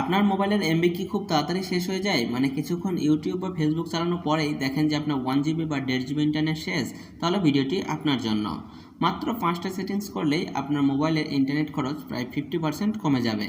আপনার মোবাইলের এমবি কি খুব তাড়াতাড়ি শেষ হয়ে যায়? মানে কিছুক্ষণ ইউটিউব বা ফেসবুক চালানোর পরেই দেখেন যে আপনার ওয়ান জিবি বা দেড় জিবি ইন্টারনেট শেষ, তাহলে ভিডিওটি আপনার জন্য। মাত্র পাঁচটা সেটিংস করলেই আপনার মোবাইলের ইন্টারনেট খরচ প্রায় ফিফটি পার্সেন্ট কমে যাবে।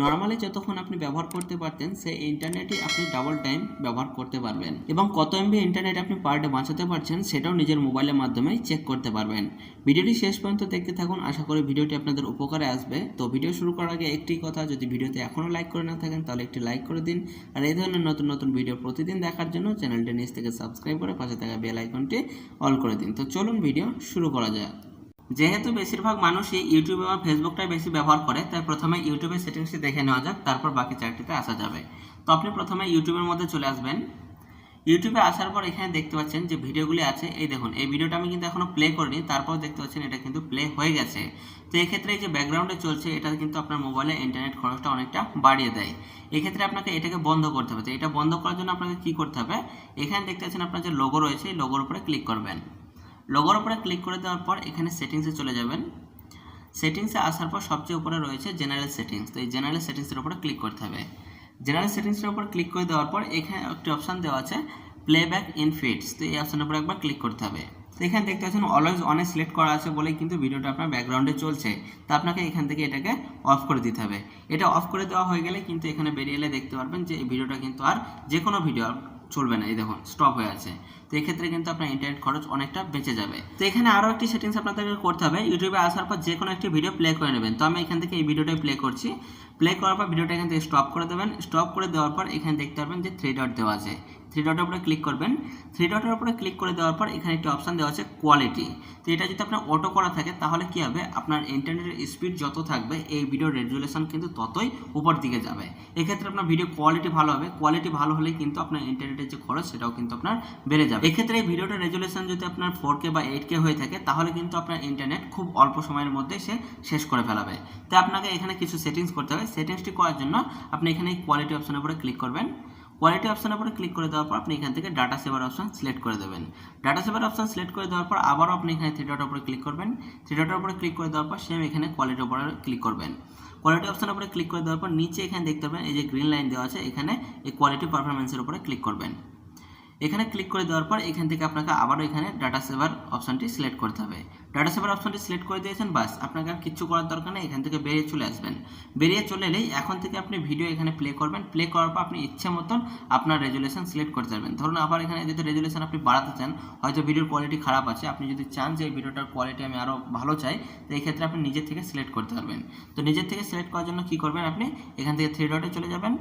নর্মালি যতক্ষণ আপনি ব্যবহার করতে পারতেন সেই ইন্টারনেটই আপনি ডাবল টাইম ব্যবহার করতে পারবেন। এবং কত এমবি ইন্টারনেট আপনি পার ডে বাঁচাতে পারছেন, সেটাও নিজের মোবাইলের মাধ্যমে চেক করতে পারবেন। ভিডিওটি শেষ পর্যন্ত দেখতে থাকুন, আশা করি ভিডিওটি আপনাদের উপকারে আসবে। তো ভিডিও শুরু করার আগে একটি কথা, যদি ভিডিওতে এখনও লাইক করে না থাকেন, তাহলে একটি লাইক করে দিন। আর এই ধরনের নতুন নতুন ভিডিও প্রতিদিন দেখার জন্য চ্যানেলটি নিচ থেকে সাবস্ক্রাইব করে পাশে থাকা বেল আইকনটি অল করে দিন। তো চলুন ভিডিও শুরু করা যাক। যেহেতু বেশিরভাগ মানুষই ইউটিউব এবং ফেসবুকটাই বেশি ব্যবহার করে, তাই প্রথমে ইউটিউবের সেটিংসটি দেখে নেওয়া যাক, তারপর বাকি চারটিতে আসা যাবে। তো আপনি প্রথমে ইউটিউবের মধ্যে চলে আসবেন। ইউটিউবে আসার পর এখানে দেখতে পাচ্ছেন যে ভিডিওগুলি আছে, এই দেখুন, এই ভিডিওটা আমি কিন্তু এখনও প্লে করিনি, তারপর দেখতে পাচ্ছেন এটা কিন্তু প্লে হয়ে গেছে। তো এক্ষেত্রে এই যে ব্যাকগ্রাউন্ডে চলছে, এটা কিন্তু আপনার মোবাইলে ইন্টারনেট খরচটা অনেকটা বাড়িয়ে দেয়। এক্ষেত্রে আপনাকে এটাকে বন্ধ করতে হবে। তো এটা বন্ধ করার জন্য আপনাকে কী করতে হবে? এখানে দেখতে পাচ্ছেন আপনার যে লোগো রয়েছে, এই লোগোর উপরে ক্লিক করবেন। লোগোর উপরে ক্লিক করে দেওয়ার পর এখানে সেটিংসে চলে যাবেন। সেটিংসে আসার পর সবচেয়ে উপরে রয়েছে জেনারেল সেটিংস তো এই জেনারেল সেটিংসের উপরে ক্লিক করতে হবে। জেনারেল সেটিংসের উপর ক্লিক করে দেওয়ার পর এখানে একটি অপশান দেওয়া আছে প্লেব্যাক ইন ফিডস তো এই অপশানের উপর একবার ক্লিক করতে হবে। তো এখানে দেখতে পাচ্ছেন অলওয়েজ অনে সিলেক্ট করা আছে বলেই কিন্তু ভিডিওটা আপনার ব্যাকগ্রাউন্ডে চলছে। তো আপনাকে এখান থেকে এটাকে অফ করে দিতে হবে। এটা অফ করে দেওয়া হয়ে গেলে কিন্তু এখানে বেরিয়ে এলে দেখতে পারবেন যে এই ভিডিওটা কিন্তু আর যে কোনো ভিডিও চলবে না, এই দেখুন স্টপ হয়ে আছে। তো এক্ষেত্রে কিন্তু আপনার ইন্টারনেট খরচ অনেকটা বেঁচে যাবে। তো এখানে আরও একটি সেটিংস আপনাদেরকে করতে হবে। ইউটিউবে আসার পর যে কোনো একটি ভিডিও প্লে করে নেবেন। তো আমি এখান থেকে এই ভিডিওটাই প্লে করছি। প্লে করার পর ভিডিওটা এখান থেকে স্টপ করে দেবেন। স্টপ করে দেওয়ার পর এখানে দেখতে পারবেন যে থ্রি ডট দেওয়া আছে। থ্রি ডটের উপরে ক্লিক করবেন। থ্রি ডটের উপরে ক্লিক করে দেওয়ার পর এখানে একটি অপশান দেওয়া আছে কোয়ালিটি তো এটা যদি আপনার অটো করা থাকে, তাহলে কি হবে? আপনার ইন্টারনেটের স্পিড যত থাকবে, এই ভিডিও রেজুলেশন কিন্তু ততই উপর দিকে যাবে। এক্ষেত্রে আপনার ভিডিও কোয়ালিটি ভালো হবে। কোয়ালিটি ভালো হলে কিন্তু আপনার ইন্টারনেটের যে খরচ, সেটাও কিন্তু আপনার বেড়ে যাবে। এক্ষেত্রে এই ভিডিওটার রেজুলেশন যদি আপনার ফোর কে বা এইট কে হয়ে থাকে, তাহলে কিন্তু আপনার ইন্টারনেট খুব অল্প সময়ের মধ্যে সে শেষ করে ফেলাবে। তো আপনাকে এখানে কিছু সেটিংস করতে হবে। সেটিংসটি করার জন্য আপনি এখানে কোয়ালিটি অপশনের উপরে ক্লিক করবেন। কোয়ালিটি অপশানের উপরে ক্লিক করে দেওয়ার পর আপনি এখান থেকে ডাটা সেভার অপশান সিলেক্ট করে দেবেন। ডাটা সেভার অপশান সিলেক্ট করে দেওয়ার পর আবারও আপনি এখানে থ্রি ডটের উপরে ক্লিক করবেন। থ্রি ডটের উপরে ক্লিক করে দেওয়ার পর সেম এখানে কোয়ালিটির উপরে ক্লিক করবেন। কোয়ালিটি অপশানের উপরে ক্লিক করে দেওয়ার পর নিচে এখানে দেখতে পাবেন, এই যে গ্রিন লাইন দেওয়া আছে, এখানে এই কোয়ালিটি পারফরমেন্সের উপরে ক্লিক করবেন। এখানে ক্লিক করে দেওয়ার পর এখান থেকে আপনাকে আবারও এখানে ডাটা সেভার অপশনটি সিলেক্ট করতে হবে। ডাটা সেভার অপশনটি সিলেক্ট করে দিয়েছেন, বাস আপনাকে আর কিচ্ছু করার দরকার নেই, এখান থেকে বেরিয়ে চলে আসবেন। বেরিয়ে চলে এলেই এখন থেকে আপনি ভিডিও এখানে প্লে করবেন। প্লে করার পর আপনি ইচ্ছে মতন আপনার রেজুলেশন সিলেক্ট করতে পারবেন ধরুন আবার এখানে যদি রেজুলেশন আপনি বাড়াতে চান, হয়তো ভিডিওর কোয়ালিটি খারাপ আছে, আপনি যদি চান যে ভিডিওটার কোয়ালিটি আমি আরও ভালো চাই, তো এই ক্ষেত্রে আপনি নিজের থেকে সিলেক্ট করতে পারবেন। তো নিজের থেকে সিলেক্ট করার জন্য কী করবেন আপনি? এখান থেকে থ্রি ডটে চলে যাবেন।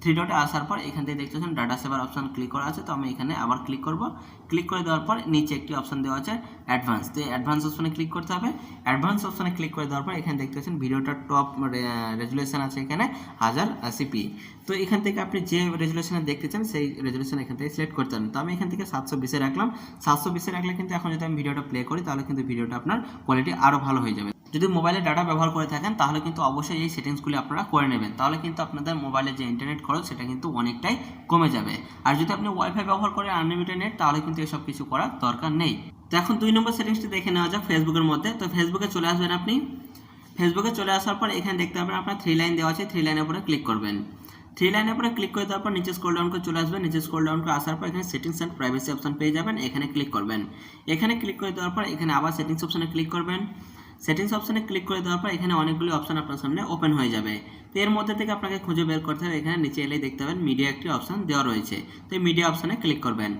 থ্রি ডটে আসার পর এখান থেকে দেখতে পাচ্ছেন ডাটা সেভার অপশান ক্লিক করা আছে, তো আমি এখানে আবার ক্লিক করব। ক্লিক করে দেওয়ার পর নিচে একটি অপশান দেওয়া আছে অ্যাডভান্স তো অ্যাডভান্স অপশানে ক্লিক করতে হবে। অ্যাডভান্স অপশানে ক্লিক করে দেওয়ার পর এখানে দেখতে পাচ্ছেন ভিডিওটার টপ রেজুলেশন আছে এখানে হাজার সিপি তো এখান থেকে আপনি যে রেজুলেশনে দেখতে চান, সেই রেজুলেশন এখান থেকে সিলেক্ট করতে পারেন তো আমি এখান থেকে সাতশো বিশে রাখলাম। সাতশো বিশে রাখলে কিন্তু এখন যদি আমি ভিডিওটা প্লে করি, তাহলে কিন্তু ভিডিওটা আপনার কোয়ালিটি আরও ভালো হয়ে যাবে। যদি মোবাইলে ডাটা ব্যবহার করে থাকেন, তাহলে কিন্তু অবশ্যই এই সেটিংসগুলি আপনারা করে নেবেন। তাহলে কিন্তু আপনাদের মোবাইলে যে ইন্টারনেট খরচ, সেটা কিন্তু অনেকটাই কমে যাবে। আর যদি আপনি ওয়াইফাই ব্যবহার করেন আনলিমিটেড নেট তাহলে কিন্তু এসব কিছু করার দরকার নেই। তো এখন দুই নম্বর সেটিংসটি দেখে নেওয়া যাক ফেসবুকের মধ্যে। তো ফেসবুকে চলে আসবেন আপনি। ফেসবুকে চলে আসার পর এখানে দেখতে পাবেন আপনার থ্রি লাইন দেওয়া আছে। থ্রি লাইনের উপরে ক্লিক করবেন। থ্রি লাইনের উপরে ক্লিক করে দেওয়ার পর নিচে স্ক্রল ডাউন করে চলে আসবেন। নিচে স্ক্রল ডাউন করে আসার পর এখানে সেটিংস অ্যান্ড প্রাইভেসি অপশন পেয়ে যাবেন। এখানে ক্লিক করবেন। এখানে ক্লিক করে দেওয়ার পর এখানে আবার সেটিংস অপশনে ক্লিক করবেন। সেটিংস অপশনে ক্লিক করে দেওয়ার পর এখানে অনেকগুলি অপশান আপনার সামনে ওপেন হয়ে যাবে। তো এর মধ্যে থেকে আপনাকে খুঁজে বের করতে হবে। এখানে নিচে এলেই দেখতে পাবেন মিডিয়া একটি অপশান দেওয়া রয়েছে। তো এই মিডিয়া অপশানে ক্লিক করবেন।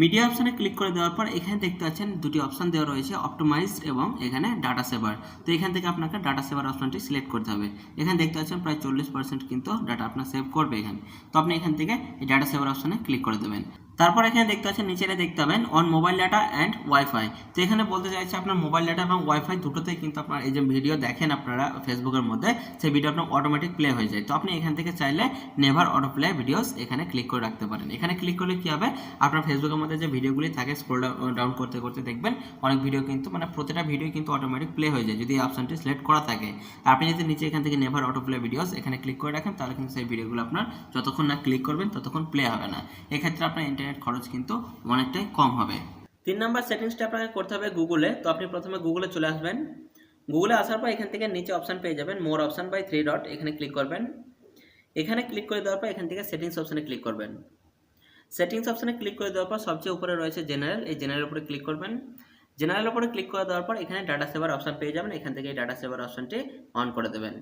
মিডিয়া অপশানে ক্লিক করে দেওয়ার পর এখানে দেখতে পাচ্ছেন দুটি অপশান দেওয়া রয়েছে অপটোমাইজড এবং এখানে ডাটা সেভার তো এখান থেকে আপনাকে ডাটা সেভার অপশনটি সিলেক্ট করতে হবে। এখানে দেখতে পাচ্ছেন প্রায় চল্লিশ পার্সেন্ট কিন্তু ডাটা আপনার সেভ করবে এখানে। তো আপনি এখান থেকে এই ডাটা সেভার অপশানে ক্লিক করে দেবেন। তারপর এখানে দেখতে পাচ্ছেন, নিচে দেখতে পাবেন on mobile data and wifi তো এখানে বলতে চাইছে আপনার মোবাইল ডাটা এবং ওয়াইফাই দুটোতেই কিন্তু আপনার এই যে ভিডিও দেখেন আপনারা ফেসবুকের মধ্যে, সেই ভিডিও আপনার অটোমেটিক প্লে হয়ে যায়। তো আপনি এখান থেকে চাইলে নেভার অটো প্লে ভিডিওস এখানে ক্লিক করে রাখতে পারেন। এখানে ক্লিক করলে কী হবে? আপনার ফেসবুকের মধ্যে যে ভিডিওগুলি থাকে স্ক্রোল ডাউন করতে করতে দেখবেন, অনেক ভিডিও কিন্তু মানে প্রতিটা ভিডিও কিন্তু অটোমেটিক প্লে হয়ে যায়, যদি অপশনটি সিলেক্ট করা থাকে। আপনি যদি নিচে এখান থেকে নেভার অটো প্লে ভিডিওস এখানে ক্লিক করে রাখেন, তাহলে কিন্তু সেই ভিডিওগুলো আপনার যতক্ষণ না ক্লিক করবেন, ততক্ষণ প্লে হবে না। এক্ষেত্রে আপনার ইন্টারনেট খরচ কিন্তু অনেকটাই কম হবে। তিন নম্বর সেটিংসটা আপনাকে করতে হবে গুগলে তো আপনি প্রথমে গুগলে চলে আসবেন। গুগলে আসার পর এখান থেকে নিচে অপশান পেয়ে যাবেন more option by three dot এখানে ক্লিক করবেন। এখানে ক্লিক করে দেওয়ার পর এখান থেকে সেটিংস অপশানে ক্লিক করবেন। সেটিংস অপশানে ক্লিক করে দেওয়ার পর সবচেয়ে উপরে রয়েছে জেনারেল এই জেনারেল উপরে ক্লিক করবেন। জেনারেল উপরে ক্লিক করে দেওয়ার পর এখানে ডাটা সেভার অপশান পেয়ে যাবেন, এখান থেকে এই ডাটা সেভার অপশানটি অন করে দেবেন।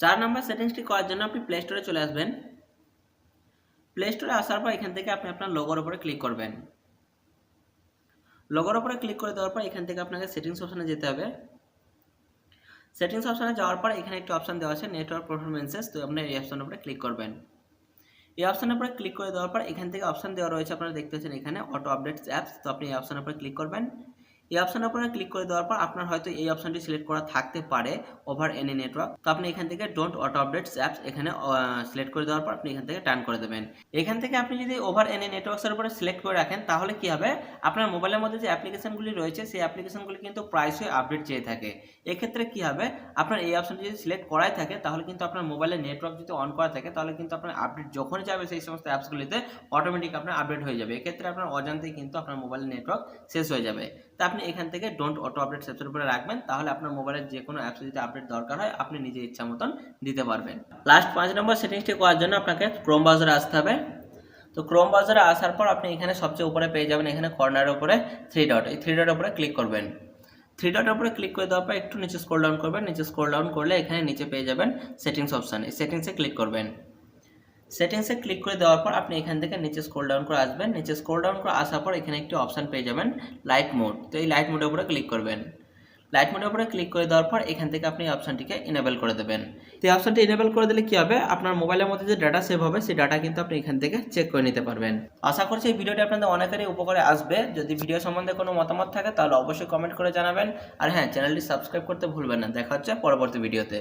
চার নম্বর সেটিংসটি করার জন্য আপনি প্লে স্টোরে চলে আসবেন। প্লে স্টোরে আসার পর এখান থেকে আপনি আপনার লোগোর উপরে ক্লিক করবেন। লোগোর উপরে ক্লিক করে দেওয়ার পর এখান থেকে আপনাকে সেটিংস অপশানে যেতে হবে। সেটিংস অপশানে যাওয়ার পর এখানে একটা অপশান দেওয়া আছে নেটওয়ার্ক পারফরমেন্সেস তো আপনি এই অপশানের উপরে ক্লিক করবেন। এই অপশানের উপরে ক্লিক করে দেওয়ার পর এখান থেকে অপশান দেওয়া রয়েছে, আপনারা দেখতে পাচ্ছেন এখানে অটো আপডেটস অ্যাপস তো আপনি এই অপশানের উপরে ক্লিক করবেন। এই অপশানের উপরে ক্লিক করে দেওয়ার পর আপনার হয়তো এই অপশানটি সিলেক্ট করা থাকতে পারে ওভার এনি নেটওয়ার্ক তো আপনি এখান থেকে ডোন্ট অটো আপডেটস অ্যাপস এখানে সিলেক্ট করে দেওয়ার পর আপনি এখান থেকে টার্ন করে দেবেন। এখান থেকে আপনি যদি ওভার এনি নেটওয়ার্কসের উপরে সিলেক্ট করে রাখেন, তাহলে কি হবে? আপনার মোবাইলের মধ্যে যে অ্যাপ্লিকেশনগুলি রয়েছে, সেই অ্যাপ্লিকেশনগুলি কিন্তু প্রায়শই আপডেট চেয়ে থাকে। এক্ষেত্রে কি হবে? আপনার এই অপশনটি যদি সিলেক্ট করাই থাকে, তাহলে কিন্তু আপনার মোবাইলের নেটওয়ার্ক যদি অন করা থাকে, তাহলে কিন্তু আপনার আপডেট যখন যাবে সেই সমস্ত অ্যাপসগুলিতে অটোমেটিক আপনার আপডেট হয়ে যাবে। এক্ষেত্রে আপনার অজান্তেই কিন্তু আপনার মোবাইলের নেটওয়ার্ক শেষ হয়ে যাবে। তা আপনি এখান থেকে ডোন্ট অটো আপডেট অ্যাপসের উপরে রাখবেন, তাহলে আপনার মোবাইলের যে কোনো অ্যাপসে যদি আপডেট দরকার হয়, আপনি নিজের ইচ্ছা মতন দিতে পারবেন। লাস্ট পাঁচ নম্বর সেটিংসটি করার জন্য আপনাকে ক্রোম ব্রাউজারে আসতে হবে। তো ক্রোম ব্রাউজারে আসার পর আপনি এখানে সবচেয়ে উপরে পেয়ে যাবেন এখানে কর্নারের উপরে থ্রি ডট এই থ্রি ডটের উপরে ক্লিক করবেন। থ্রি ডটের উপরে ক্লিক করে দেওয়ার পর একটু নিচে স্ক্রল ডাউন করবেন। নিচে স্ক্রল ডাউন করলে এখানে নিচে পেয়ে যাবেন সেটিংস অপশান এই সেটিংসে ক্লিক করবেন। সেটিংসে ক্লিক করে দেওয়ার পর আপনি এখান থেকে নিচে স্ক্রল ডাউন করে আসবেন। নিচে স্ক্রল ডাউন করে আসার পর এখানে একটি অপশান পেয়ে যাবেন লাইট মোড তো এই লাইট মোডের উপরে ক্লিক করবেন। লাইট মোডের উপরে ক্লিক করে দেওয়ার পর এখান থেকে আপনি অপশানটিকে ইনেবল করে দেবেন। তো এই অপশানটি ইনেবল করে দিলে কি হবে? আপনার মোবাইলের মধ্যে যে ডাটা সেভ হবে, সেই ডাটা কিন্তু আপনি এখান থেকে চেক করে নিতে পারবেন। আশা করছি এই ভিডিওটি আপনাদের অনেকেরই উপকারে আসবে। যদি ভিডিও সম্বন্ধে কোনো মতামত থাকে, তাহলে অবশ্যই কমেন্ট করে জানাবেন। আর হ্যাঁ চ্যানেলটি সাবস্ক্রাইব করতে ভুলবেন না। দেখা হচ্ছে পরবর্তী ভিডিওতে